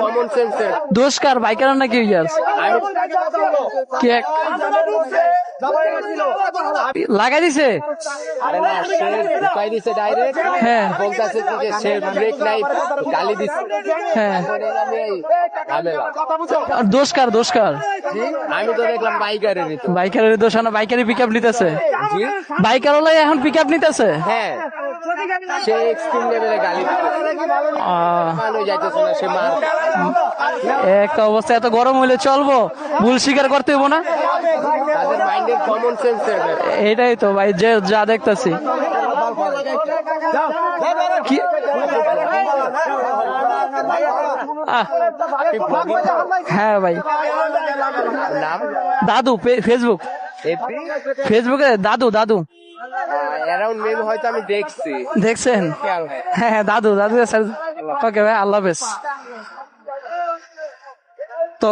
Common সেন্সের দুষ্কার বাইকার নাকি ইয়ার্স কি এক লাগাই দিছে? আরে না সে ঢুকাই দিছে ডাইরেক্ট হ্যাঁ। বলতাছে যে সে ব্রেক নাই গালি দিছে। হ্যাঁ। পরে আমি এই ঝামেলা আর দোষকার দোষকার আমি তো দেখলাম বাইকারেরই বাইকারের দোষ না বাইকারি পিক আপ নিতেছে। জি। বাইকার এখন পিক আপ নিতেছে? হ্যাঁ। সে এক্সট্রিম লেভেলে গালি দিছে। আহ, মানুষ যাইতেছে না সে মার। একটা অবস্থা এত গরম হইলে চলবো? ভুল স্বীকার করতে হব না? তাদের কমন এইটাই তো ভাই যে যা দেখতেছি। কি? হ্যাঁ ভাই। দাদু ফেসবুক ফেসবুকে দাদু দাদু। অ্যারাউন্ড হয়তো আমি দেখছি। দেখছেন? হ্যাঁ হ্যাঁ দাদু দাদু ওকে ভাই আল্লাহ হাফেজ। তো